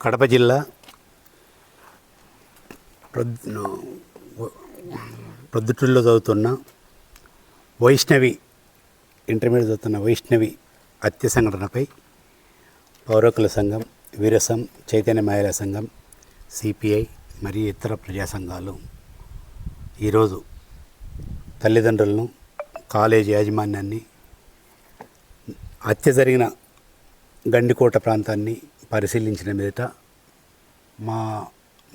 కడప జిల్లా ప్రొద్ ప్రొద్దుటూరులో చదువుతున్న వైష్ణవి ఇంటర్మీడియట్ చదువుతున్న వైష్ణవి హత్య సంఘటనపై పౌరకుల సంఘం వీరసం చైతన్య మహిళా సంఘం సిపిఐ మరియు ఇతర ప్రజా సంఘాలు ఈరోజు తల్లిదండ్రులను కాలేజీ యాజమాన్యాన్ని హత్య జరిగిన గండికోట ప్రాంతాన్ని పరిశీలించిన మీదట మా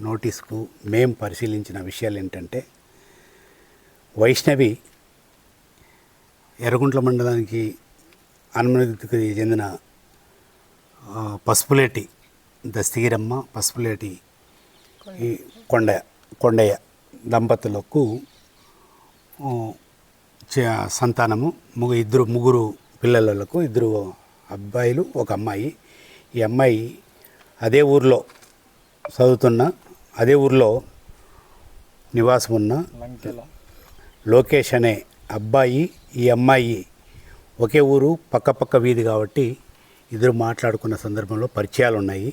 నోటీస్కు మేము పరిశీలించిన విషయాలు ఏంటంటే వైష్ణవి ఎర్రగుంట్ల మండలానికి అనుమతికి చెందిన పసుపులేటి దస్తగిరమ్మ పసుపులేటి ఈ కొండ కొండయ్య దంపతులకు చ- సంతానము. ముగ్గు ఇద్దరు ముగ్గురు పిల్లలకు ఇద్దరు అబ్బాయిలు ఒక అమ్మాయి. ఈ అమ్మాయి అదే ఊర్లో చదువుతున్న అదే ఊర్లో నివాసం ఉన్న లోకేష్ అనే అబ్బాయి ఈ అమ్మాయి ఒకే ఊరు పక్క పక్క వీధి కాబట్టి ఇద్దరు మాట్లాడుకున్న సందర్భంలో పరిచయాలు ఉన్నాయి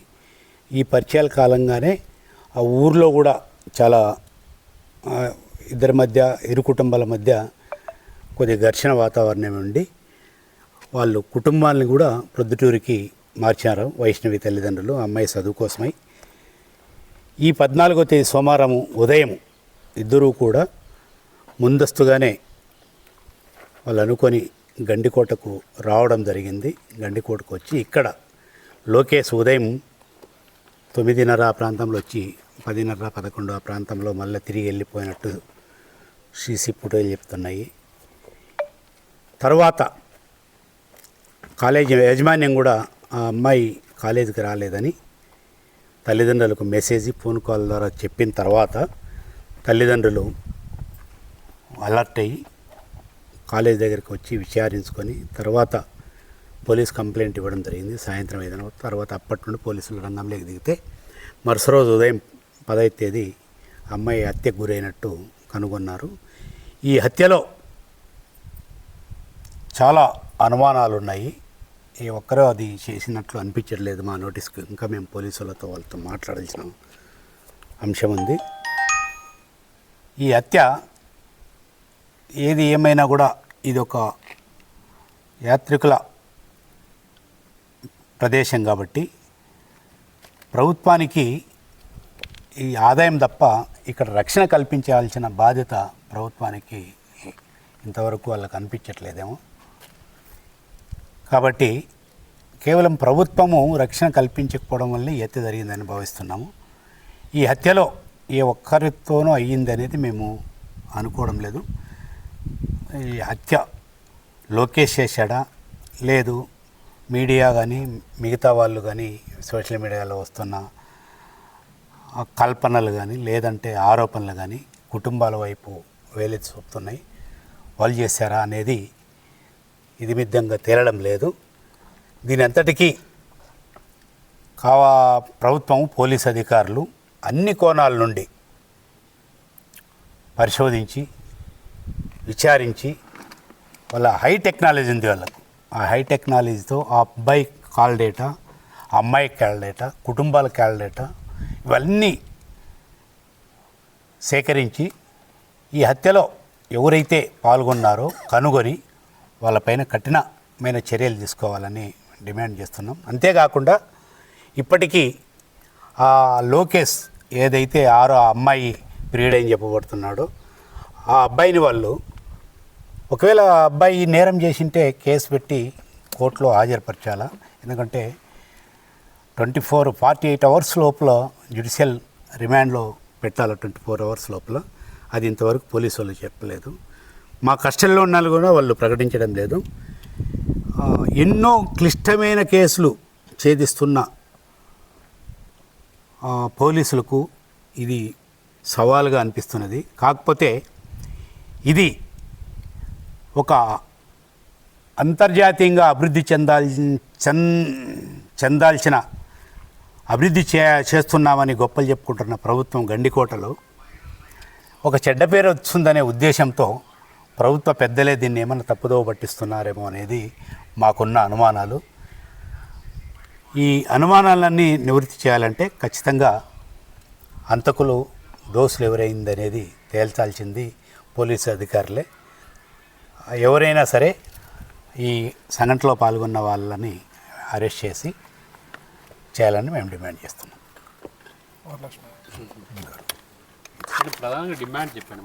ఈ పరిచయాల కాలంగానే ఆ ఊర్లో కూడా చాలా ఇద్దరి మధ్య ఇరు కుటుంబాల మధ్య కొద్ది ఘర్షణ వాతావరణం ఉండి వాళ్ళు కుటుంబాలను కూడా ప్రొద్దుటూరికి మార్చారు వైష్ణవి తల్లిదండ్రులు అమ్మాయి చదువు కోసమై. ఈ పద్నాలుగో తేదీ సోమవారం ఉదయం ఇద్దరూ కూడా ముందస్తుగానే వాళ్ళు అనుకొని గండికోటకు రావడం జరిగింది. గండికోటకు వచ్చి ఇక్కడ లోకేష్ ఉదయం తొమ్మిదిన్నర ఆ ప్రాంతంలో వచ్చి పదిన్నర పదకొండు ఆ ప్రాంతంలో మళ్ళీ తిరిగి వెళ్ళిపోయినట్టు సీసీ ఫోటోలు చెప్తున్నాయి. తర్వాత కాలేజీ యాజమాన్యం కూడా ఆ అమ్మాయి కాలేజీకి రాలేదని తల్లిదండ్రులకు మెసేజ్ ఫోన్ కాల్ ద్వారా చెప్పిన తర్వాత తల్లిదండ్రులు అలర్ట్ అయ్యి కాలేజ్ దగ్గరికి వచ్చి విచారించుకొని తర్వాత పోలీస్ కంప్లైంట్ ఇవ్వడం జరిగింది. సాయంత్రం ఏదైనా తర్వాత అప్పటి నుండి పోలీసులు రంగంలోకి దిగితే మరుసటి రోజు ఉదయం పదహైదు తేదీ అమ్మాయి హత్యకు గురైనట్టు కనుగొన్నారు. ఈ హత్యలో చాలా అనుమానాలు ఉన్నాయి ఏ ఒక్కరూ అది చేసినట్లు అనిపించట్లేదు మా నోటీస్కి. ఇంకా మేము పోలీసులతో వాళ్ళతో మాట్లాడాల్సిన అంశం ఉంది. ఈ హత్య ఏది ఏమైనా కూడా ఇది ఒక యాత్రికుల ప్రదేశం కాబట్టి ప్రభుత్వానికి ఈ ఆదాయం తప్ప ఇక్కడ రక్షణ కల్పించాల్సిన బాధ్యత ప్రభుత్వానికి ఇంతవరకు వాళ్ళకి అనిపించట్లేదేమో. కాబట్టి కేవలం ప్రభుత్వము రక్షణ కల్పించకపోవడం వల్ల ఈ హత్య జరిగిందని భావిస్తున్నాము. ఈ హత్యలో ఏ ఒక్కరితోనూ అయ్యింది అనేది మేము అనుకోవడం లేదు. ఈ హత్య లోకేష్ చేశాడా? లేదు. మీడియా కానీ మిగతా వాళ్ళు కానీ సోషల్ మీడియాలో వస్తున్న కల్పనలు కానీ లేదంటే ఆరోపణలు కానీ కుటుంబాల వైపు వేలెత్తి చూపుతున్నాయి. వాళ్ళు చేశారా అనేది ఇదిమిద్దంగా తేలడం లేదు. దీని అంతటికీ కావా ప్రభుత్వం పోలీస్ అధికారులు అన్ని కోణాల నుండి పరిశోధించి విచారించి వాళ్ళ హై టెక్నాలజీ ఉంది వాళ్ళకు. ఆ హై టెక్నాలజీతో ఆ అబ్బాయి కాల్ డేటా ఆ అమ్మాయి కాల్ డేటా కుటుంబాల కాల్ డేటా ఇవన్నీ సేకరించి ఈ హత్యలో ఎవరైతే పాల్గొన్నారో కనుగొని వాళ్ళపైన కఠినమైన చర్యలు తీసుకోవాలని డిమాండ్ చేస్తున్నాం. అంతేకాకుండా ఇప్పటికీ ఆ లోకేష్ ఏదైతే ఆరో ఆ అమ్మాయి పీరియడ్ అని చెప్పబడుతున్నాడో ఆ అబ్బాయిని వాళ్ళు ఒకవేళ ఆ అబ్బాయి నేరం చేసింటే కేసు పెట్టి కోర్టులో హాజరుపరచాలా? ఎందుకంటే twenty four forty eight hours లోపల జ్యుడిషియల్ రిమాండ్లో పెట్టాలి? ట్వంటీ ఫోర్ అవర్స్ లోపల. అది ఇంతవరకు పోలీసు వాళ్ళు చెప్పలేదు. మా కష్టంలో ఉన్న కూడా వాళ్ళు ప్రకటించడం లేదు. ఎన్నో క్లిష్టమైన కేసులు ఛేదిస్తున్న పోలీసులకు ఇది సవాలుగా అనిపిస్తున్నది. కాకపోతే ఇది ఒక అంతర్జాతీయంగా అభివృద్ధి చెందాల్ చెన్ చెందాల్సిన అభివృద్ధి చే చేస్తున్నామని గొప్పలు చెప్పుకుంటున్న ప్రభుత్వం గండికోటలో ఒక చెడ్డ పేరు వస్తుందనే ఉద్దేశంతో ప్రభుత్వ పెద్దలే దీన్ని ఏమైనా తప్పుదోవ పట్టిస్తున్నారేమో అనేది మాకున్న అనుమానాలు. ఈ అనుమానాలన్నీ నివృత్తి చేయాలంటే ఖచ్చితంగా హంతకులు దోషులు ఎవరైందనేది తేల్చాల్సింది పోలీసు అధికారులే. ఎవరైనా సరే ఈ సంఘటనలో పాల్గొన్న వాళ్ళని అరెస్ట్ చేసి చేయాలని మేము డిమాండ్ చేస్తున్నాం. ప్రధానంగా డిమాండ్ చెప్పాను.